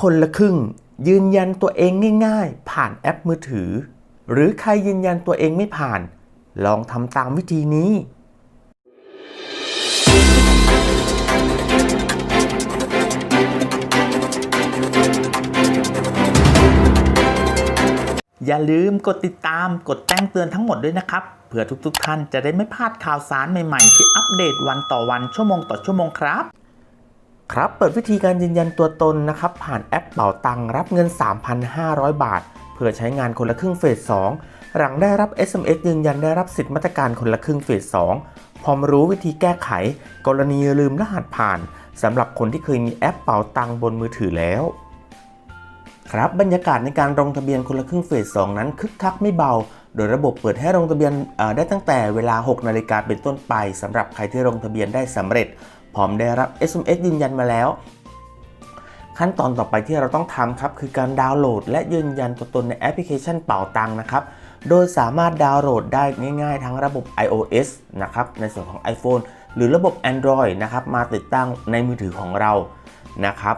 คนละครึ่ง ยืนยันตัวเองง่าย ๆ ผ่านแอปมือถือ หรือใครยืนยันตัวเองไม่ผ่าน ลองทำตามวิธีนี้อย่าลืมกดติดตามกดแจ้งเตือนทั้งหมดด้วยนะครับ เพื่อทุกๆทท่านจะได้ไม่พลาดข่าวสารใหม่ๆ ที่อัปเดตวันต่อวันชั่วโมงต่อชั่วโมงครับ ครับ เปิดวิธีการยืนยันตัวตนนะครับ ผ่านแอปเป๋าตังรับเงิน 3,500 บาท เพื่อใช้งานคนละครึ่งเฟส 2 หลังได้รับ SMS ยืนยันได้รับสิทธิมาตรการคนละครึ่งเฟส 2 พร้อมรู้วิธีแก้ไข กรณีลืมรหัสผ่านสำหรับคนที่เคยมีแอปเป๋าตังบนมือถือแล้ว ครับบรรยากาศในการลงทะเบียนคนละครึ่งเฟส 2 นั้นคึกคักไม่เบาโดยระบบเปิดให้ลงทะเบียนได้ตั้งแต่เวลา 6 นาฬิกาเป็นต้นไปสำหรับใครที่ลงทะเบียนได้สำเร็จ พร้อมได้รับ SMS ยืนยันมาแล้ว ขั้นตอนต่อไปที่เราต้องทำครับคือการดาวน์โหลด และยืนยันตัวตนในแอปพลิเคชันเป่าตังค์นะครับโดยสามารถดาวน์โหลดได้ง่ายๆ ทั้งระบบ iOS นะครับในส่วนของ iPhone หรือระบบ Android นะครับมาติดตั้งในมือถือของเรานะครับ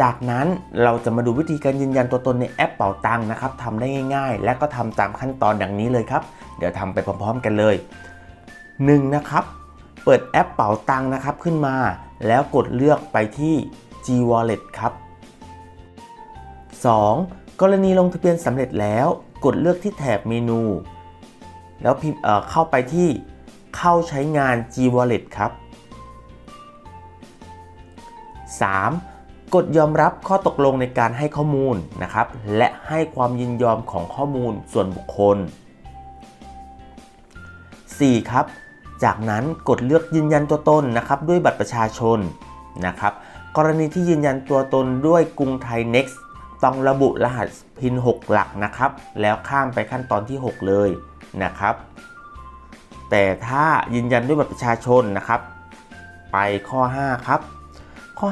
จากนั้นเราจะมาดูวิธีการยืนยันตัวตนในแอปเป่าตังค์นะครับทำได้ง่าย ๆ และก็ทำตามขั้นตอนดังนี้เลยครับ เดี๋ยวทำไปพร้อมๆกันเลย 1. นะครับ เปิดแอปเป๋าตังค์นะครับขึ้นมา แล้วกดเลือกไปที่ G Wallet ครับ 2. กรณีลงทะเบียนสำเร็จแล้วกดเลือกที่แถบเมนู แล้วพิมพ์เอ่อเข้าไปที่เข้าใช้งาน G Wallet ครับ 3. กดยอมรับข้อตกลงในการให้ข้อมูลนะครับ และให้ความยินยอมของข้อมูลส่วนบุคคล 4. ครับ จากนั้นกดเลือกยืนยันตัวตนนะครับด้วยบัตรประชาชนนะครับ กรณีที่ยืนยันตัวตนด้วยกรุงไทย Next ต้องระบุรหัสพิน 6 หลักนะครับ แล้วข้ามไปขั้นตอนที่ 6 เลยนะครับ แต่ถ้ายืนยันด้วยบัตรประชาชนนะครับ ไปข้อ 5 ครับ ข้อ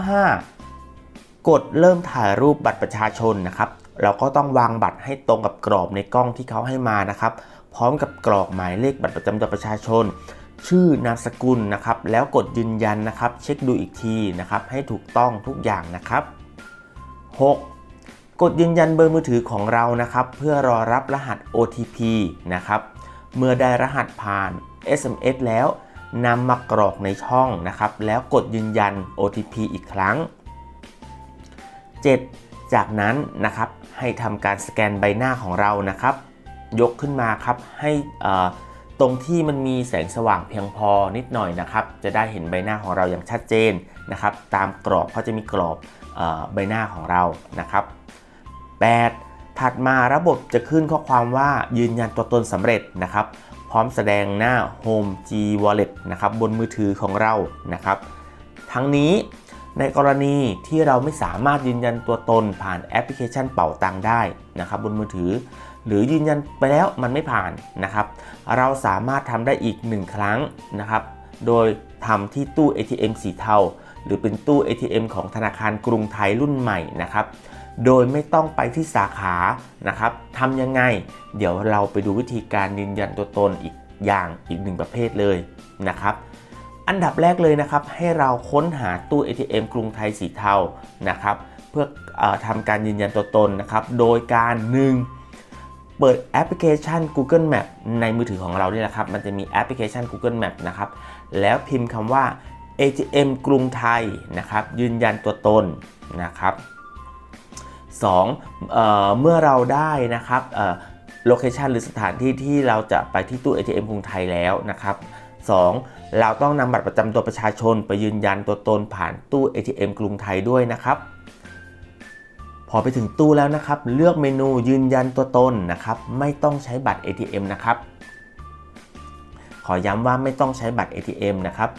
5 กดเริ่มถ่ายรูปบัตรประชาชนนะครับ เราก็ต้องวางบัตรให้ตรงกับกรอบในกล้องที่เขาให้มานะครับ พร้อมกับกรอกหมายเลขบัตรประจำตัวประชาชน ชื่อนามสกุลนะครับ แล้วกดยืนยันนะครับ เช็คดูอีกทีนะครับ ให้ถูกต้องทุกอย่างนะครับ 6. กดยืนยันเบอร์มือถือของเรานะครับ เพื่อรอรับรหัส OTP นะครับ เมื่อได้รหัสผ่าน SMS แล้วนำมากรอกในช่องนะครับ แล้วกดยืนยัน OTP อีกครั้ง 7. จากนั้นนะครับให้ทำการสแกนใบหน้าของเรานะครับ ยกขึ้นมาครับให้อ่อ ตรงที่มันมีแสงสว่างเพียงพอนิดหน่อยนะครับ จะได้เห็นใบหน้าของเราอย่างชัดเจนนะครับ ตามกรอบเขาจะมีกรอบอใบหน้าของเรานะครับ 8. ถัดมาระบบจะขึ้นข้อความว่ายืนยันตัวตนสำเร็จนะครับ พร้อมแสดงหน้า Home G Wallet นะครับบนมือถือของเรานะครับ ทั้งนี้ในกรณีที่เราไม่สามารถยืนยันตัวตนผ่านแอปพลิเคชันเป่าตังได้นะครับ บนมือถือ หรือยืนยันไปแล้วมันไม่ผ่านนะครับ เราสามารถทำได้อีก 1 ครั้งนะครับ โดยทำที่ตู้ ATM สีเทาหรือเป็นตู้ ATM ของธนาคารกรุงไทยรุ่นใหม่นะครับ โดยไม่ต้องไปที่สาขานะครับทำยังไง เดี๋ยวเราไปดูวิธีการยืนยันตัวตนอีกอย่างอีกหนึ่งประเภทเลยนะครับ อันดับแรกเลยนะครับ ให้เราค้นหาตู้ ATM กรุงไทยสีเทานะครับ เพื่อเออทำการยืนยันตัวตนนะครับ โดยการ 1. เปิดแอปพลิเคชัน Google Map ในมือถือของเรานี่แหละครับ มันจะมีแอปพลิเคชัน Google Map นะครับ แล้วพิมพ์คำว่า ATM กรุงไทยนะครับ ยืนยันตัวตนนะครับ 2. เอ่อเมื่อเราได้นะครับโลเคชันหรือสถานที่ที่เราจะไปที่ตู้ ATM กรุงไทยแล้วนะครับ 2. เราต้องนำบัตรประจำตัวประชาชนไปยืนยันตัวตนผ่านตู้ ATM กรุงไทยด้วยนะครับ พอไปถึงตู้แล้วนะครับ เลือกเมนูยืนยันตัวตนนะครับ ไม่ต้องใช้บัตร ATM นะครับ ขอย้ำว่าไม่ต้องใช้บัตร ATM นะครับ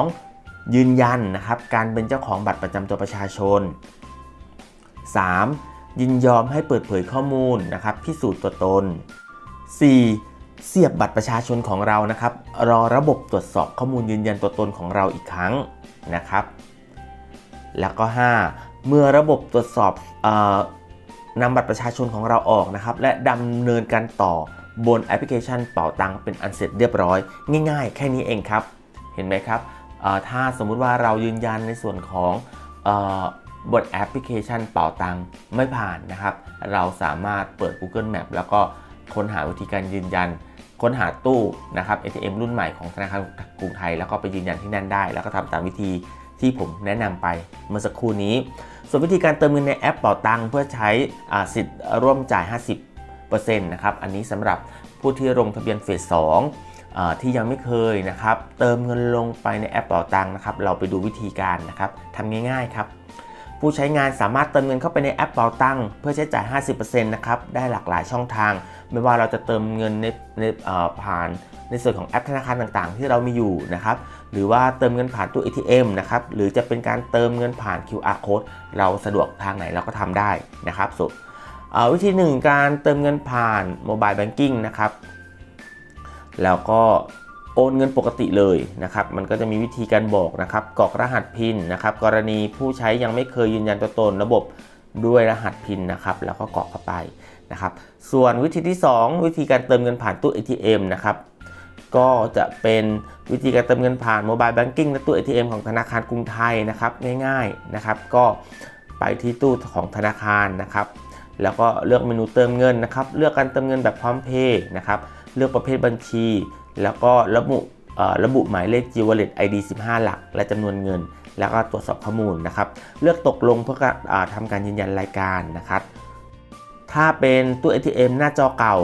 2. ยืนยันนะครับ การเป็นเจ้าของบัตรประจำตัวประชาชน 3. ยินยอมให้เปิดเผยข้อมูลนะครับ พิสูจน์ตัวตน 4. เสียบบัตรประชาชนของเรานะครับ รอระบบตรวจสอบข้อมูลยืนยันตัวตนของเราอีกครั้งนะครับ แล้วก็ 5. เมื่อระบบตรวจสอบออนำบัตรประชาชนของเราออกนะครับ และดำเนินการต่อบนแอปพลิเคชันเป่าตังเป็นอันเสร็จเรียบร้อย ง่าย ๆ แค่นี้เองครับ เห็นไหมครับถ้าสมมุติว่าเรายืนยันในส่วนของอบนแอปพลิเคชันเป่าตังไม่ผ่านนะครับ เราสามารถเปิด Google Map แล้วก็ค้นหาวิธีการยืนยัน ค้นหาตู้นะครับ ATM รุ่นใหม่ของธนาคารกรุงไทย แล้วก็ไปยืนยันที่นั่นได้ แล้วก็ทำตามวิธี ที่ผมแนะนำไปเมื่อสักครู่นี้ ส่วนวิธีการเติมเงินในแอปเป่าตังเพื่อใช้สิทธิ์ร่วมจ่าย 50%นะครับอันนี้สำหรับผู้ที่ลงทะเบียนเฟส2อ่าที่ยังไม่เคยนะครับ เติมเงินลงไปในแอปเป่าตังนะครับ เราไปดูวิธีการนะครับทำง่ายๆครับ ผู้ใช้งานสามารถเติมเงินเข้าไปในแอปเป่าตังค์เพื่อใช้จ่าย 50%นะครับ ได้หลากหลายช่องทาง ไม่ว่าเราจะเติมเงินในในผ่านในส่วนของแอปธนาคารต่างๆ ที่เรามีอยู่นะครับ หรือว่าเติมเงินผ่านตู้ ATM นะครับ หรือจะเป็นการเติมเงินผ่าน QR code เราสะดวกทางไหนเราก็ทำได้นะครับสุดวิธีหนึ่งการเติมเงินผ่านโมบายแบงกิ้งนะครับ แล้วก็ โอนเงินปกติเลยนะครับ มันก็จะมีวิธีการบอกนะครับกรอกรหัสพินนะครับ กรณีผู้ใช้ยังไม่เคยยืนยันตัวตนระบบด้วยรหัสพินนะครับ แล้วก็กรอกเข้าไปนะครับ ส่วนวิธีที่ 2 วิธีการเติมเงินผ่านตู้ ATM นะครับ ก็จะเป็นวิธีการเติมเงินผ่านโมบายแบงกิ้งและตู้ ATM ของธนาคารกรุงไทยนะครับง่ายๆนะครับ ก็ไปที่ตู้ของธนาคารนะครับ แล้วก็เลือกเมนูเติมเงินนะครับ เลือกการเติมเงินแบบพร้อมเพย์นะครับ เลือกประเภทบัญชี แล้วก็ระบุระบุหมายเลข G Wallet ID 15 หลัก และจำนวนเงิน แล้วก็ตรวจสอบข้อมูลนะครับ เลือกตกลงเพื่ออทำการยืนยันรายการนะครับ ถ้าเป็นตู้ ATM หน้าจอเก่า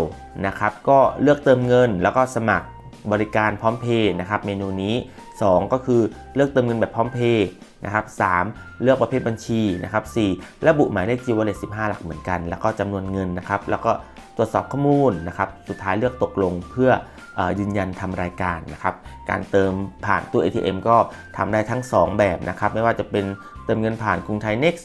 นะครับ ก็เลือกเติมเงิน แล้วก็สมัครบริการพร้อมเพย์นะครับเมนูนี้ 2 ก็คือเลือกเติมเงินแบบพร้อมเพย์นะครับ3เลือกประเภทบัญชีนะครับ4ระบุหมายเลข G Wallet 15 หลักเหมือนกัน แล้วก็จำนวนเงินนะครับ แล้วก็ตรวจสอบข้อมูลนะครับ สุดท้ายเลือกตกลงเพื่อ ยืนยันทำรายการนะครับ การเติมผ่านตู้ ATM ก็ทำได้ทั้ง 2 แบบนะครับ ไม่ว่าจะเป็นเติมเงินผ่านกรุงไทย Next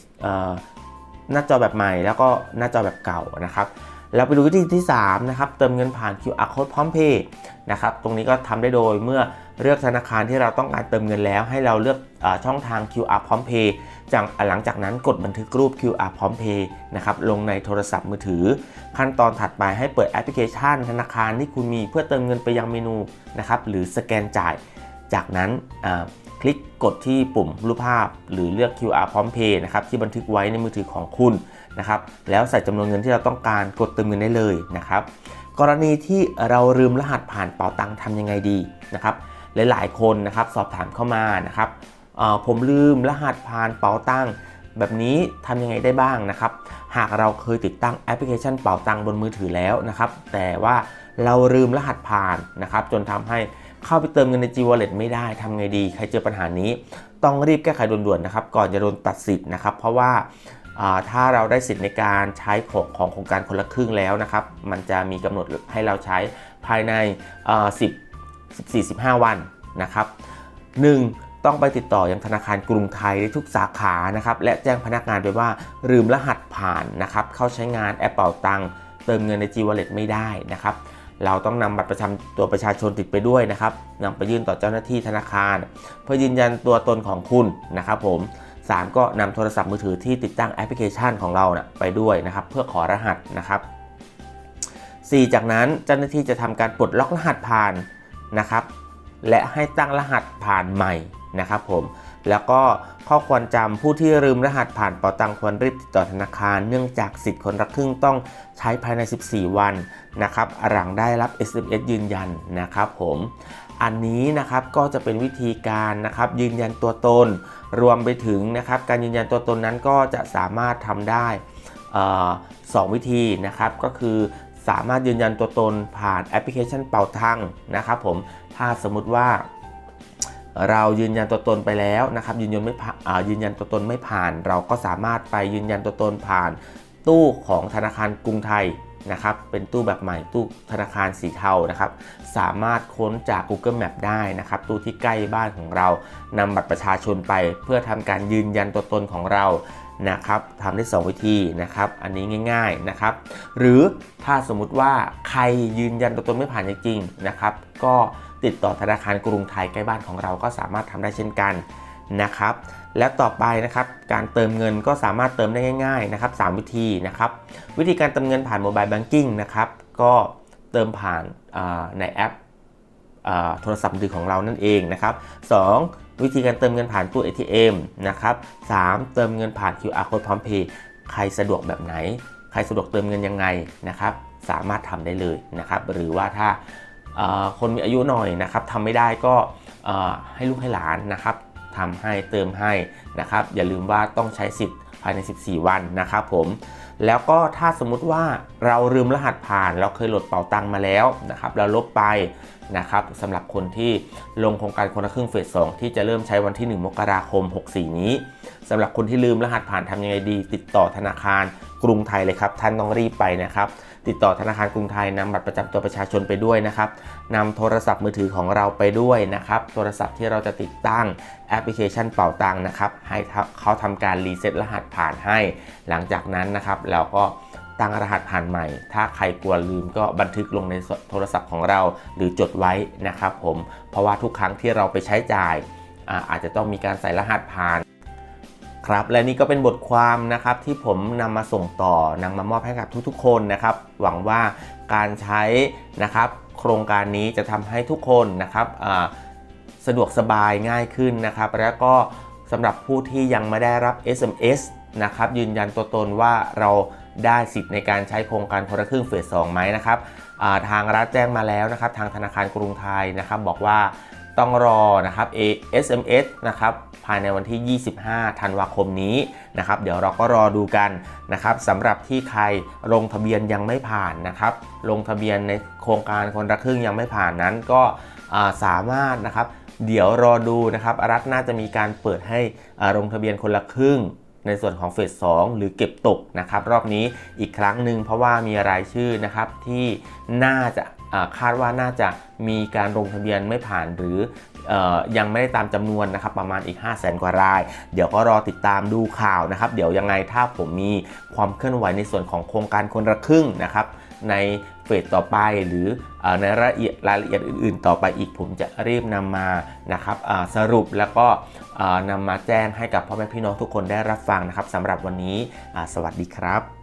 หน้าจอแบบใหม่แล้วก็หน้าจอแบบเก่านะครับเราไปดูวิธีที่3นะครับเติมเงินผ่าน QR code พร้อมเพย์นะครับตรงนี้ก็ทำได้โดยเมื่อ เลือกธนาคารที่เราต้องการเติมเงินแล้ว ให้เราเลือกอช่องทาง QR พร้อมเพย์จากหลังจากนั้นกดบันทึกรูป QR พร้อมเพย์นะครับลงในโทรศัพท์มือถือ ขั้นตอนถัดไปให้เปิดแอปพลิเคชัน ธนาคารที่คุณมีเพื่อเติมเงินไปยังเมนูนะครับหรือสแกนจ่าย จากนั้นคลิกกดที่ปุ่มรูปภาพ หรือเลือก QR พร้อมเพย์นะครับที่บันทึกไว้ในมือถือของคุณนะครับแล้วใส่จำนวนเงินที่เราต้องการกดเติมเงินได้เลยนะครับกรณีที่เราลืมรหัสผ่านเป๋าตังค์ทำยังไงดีนะครับ หลายๆ คนนะครับสอบถามเข้ามานะครับผมลืมรหัสผ่านเป๋าตังแบบนี้ทำยังไงได้บ้างนะครับ หากเราเคยติดตั้งแอปพลิเคชันเป๋าตังบนมือถือแล้วนะครับ แต่ว่าเราลืมรหัสผ่านนะครับ จนทำให้เข้าไปเติมเงินใน G Wallet ไม่ได้ทำไงดี ใครเจอปัญหานี้ ต้องรีบแก้ไขด่วนๆนะครับ ก่อนจะโดนตัดสิทธิ์นะครับ เพราะว่าถ้าเราได้สิทธิ์ในการใช้ของของโครงการคนละครึ่งแล้วนะครับ มันจะมีกำหนดให้เราใช้ภายใน 10 45 วันนะครับ 1. ต้องไปติดต่อยังธนาคารกรุงไทยได้ทุกสาขานะครับและแจ้งพนักงานไปว่าลืมรหัสผ่านนะครับเข้าใช้งานแอปเป่าตังเติมเงินใน G Wallet ไม่ได้นะครับเราต้องนำบัตรประจำตัวประชาชนติดไปด้วยนะครับนำไปยื่นต่อเจ้าหน้าที่ธนาคาร เพื่อยืนยันตัวตนของคุณนะครับผม 3 ก็นำโทรศัพท์มือถือที่ติดตั้งแอปพลิเคชันของเรานะไปด้วยนะครับเพื่อขอรหัสนะครับ 4 จากนั้นเจ้าหน้าที่จะทำการปลดล็อกรหัสผ่าน นะครับ และให้ตั้งรหัสผ่านใหม่นะครับผมแล้วก็ข้อควรจำผู้ที่ลืมรหัสผ่านเป๋าตังควรรีบติดต่อธนาคาร เนื่องจากสิทธิ์คนละครึ่งต้องใช้ภายใน 14 วันนะครับหลังได้รับ SMS ยืนยันนะครับผมอันนี้นะครับก็จะเป็นวิธีการนะครับยืนยันตัวตน รวมไปถึงนะครับการยืนยันตัวตนนั้นก็จะสามารถทำได้สองวิธีนะครับก็คือ สามารถยืนยันตัวตนผ่านแอปพลิเคชันเป่าตังนะครับผมถ้าสมมุติว่าเรายืนยันตัวตนไปแล้วนะครับยืนยันไม่ผ่านยืนยันตัวตนไม่ผ่าน เราก็สามารถไปยืนยันตัวตนผ่าน ตู้ของธนาคารกรุงไทยนะครับเป็นตู้แบบใหม่ตู้ธนาคารสีเทานะครับสามารถค้นจาก Google Map ได้นะครับตู้ที่ใกล้บ้านของเรานำบัตรประชาชนไป เพื่อทำการยืนยันตัวตนของเรา นะครับทำได้ 2 วิธีนะครับ อันนี้ง่าย ๆนะครับ หรือถ้าสมมุติว่าใครยืนยันตัวตนไม่ผ่านจริงๆนะครับ ก็ติดต่อธนาคารกรุงไทยใกล้บ้านของเราก็สามารถทำได้เช่นกันนะครับ และต่อไปนะครับการเติมเงินก็สามารถเติมได้ง่ายๆนะครับ3วิธีนะครับ วิธีการเติมเงินผ่านโมบายแบงกิ้งนะครับก็เติมผ่านในแอปโทรศัพท์มือถือของเรานั่นเองนะครับ 2 วิธีการเติมเงินผ่านตู้ ATM นะครับสามเติมเงินผ่าน QR code พร้อมเพย์ใครสะดวกแบบไหน ใครสะดวกเติมเงินยังไงนะครับสามารถทำได้เลยนะครับ หรือว่าถ้าคนมีอายุหน่อยนะครับทำไม่ได้ก็ให้ลูกให้หลานนะครับทำให้เติมให้นะครับ อย่าลืมว่าต้องใช้สิทธิ์ภายใน 14 วันนะครับผม แล้วก็ถ้าสมมุติว่าเราลืมรหัสผ่าน เราเคยโหลดเป๋าตังมาแล้วนะครับเราลบไปนะครับสำหรับคนที่ลงโครงการคนละครึ่งเฟสสองที่จะเริ่มใช้วันที่ 1 มกราคม 64 นี้สำหรับคนที่ลืมรหัสผ่านทำยังไงดี ติดต่อธนาคารกรุงไทยเลยครับ ท่านต้องรีบไปนะครับ ติดต่อธนาคารกรุงไทยนำบัตรประจำตัวประชาชนไปด้วยนะครับนำโทรศัพท์มือถือของเราไปด้วยนะครับ โทรศัพท์ที่เราจะติดตั้งแอปพลิเคชันเป่าตังนะครับ ให้เขาทำการรีเซ็ตรหัสผ่านให้ หลังจากนั้นนะครับเราก็ตั้งรหัสผ่านใหม่ ถ้าใครกลัวลืมก็บันทึกลงในโทรศัพท์ของเราหรือจดไว้นะครับผม เพราะว่าทุกครั้งที่เราไปใช้จ่ายอาอาจจะต้องมีการใส่รหัสผ่าน ครับและนี่ก็เป็นบทความนะครับที่ผมนำมาส่งต่อนำมามอบให้กับทุกๆ คนนะครับ หวังว่าการใช้นะครับ โครงการนี้จะทำให้ทุกคนนะครับสะดวกสบายง่ายขึ้นนะครับ แล้วก็สำหรับผู้ที่ยังไม่ได้รับ SMS นะครับ ยืนยันตัวตนว่าเราได้สิทธิ์ในการใช้โครงการคนละครึ่งเฟส2ไหมนะครับทางรัฐแจ้งมาแล้วนะครับ ทางธนาคารกรุงไทยนะครับ บอกว่า ต้องรอนะครับ SMS นะครับภายในวันที่ 25 ธันวาคมนี้นะครับ เดี๋ยวเราก็รอดูกันนะครับสำหรับที่ใครลงทะเบียนยังไม่ผ่านนะครับ ลงทะเบียนในโครงการคนละครึ่งยังไม่ผ่านนั้นก็สามารถนะครับ เดี๋ยวรอดูนะครับรัฐน่าจะมีการเปิดให้ลงทะเบียนคนละครึ่งในส่วนของเฟส 2 หรือเก็บตกนะครับ รอบนี้อีกครั้งหนึ่งเพราะว่ามีรายชื่อนะครับที่น่าจะ คาดว่าน่าจะมีการลงทะเบียนไม่ผ่านหรืออยังไม่ได้ตามจำนวนนะครับประมาณอีก 5 0 0แสนกว่าราย เดี๋ยวก็รอติดตามดูข่าวนะครับ เดี๋ยวยังไงถ้าผมมีความเคลื่อนไหวในส่วนของโครงการคนละครึ่งนะครับ ในเฟสต่อไปหรือในรายละเอียดรายละเอียดอื่น ๆ ต่อไปอีกผมจะรีบนำมานะครับสรุปแล้วก็อ่านำมาแจ้งให้กับพ่อแม่พี่น้องทุกคนได้รับฟังนะครับสำหรับวันนี้สวัสดีครับ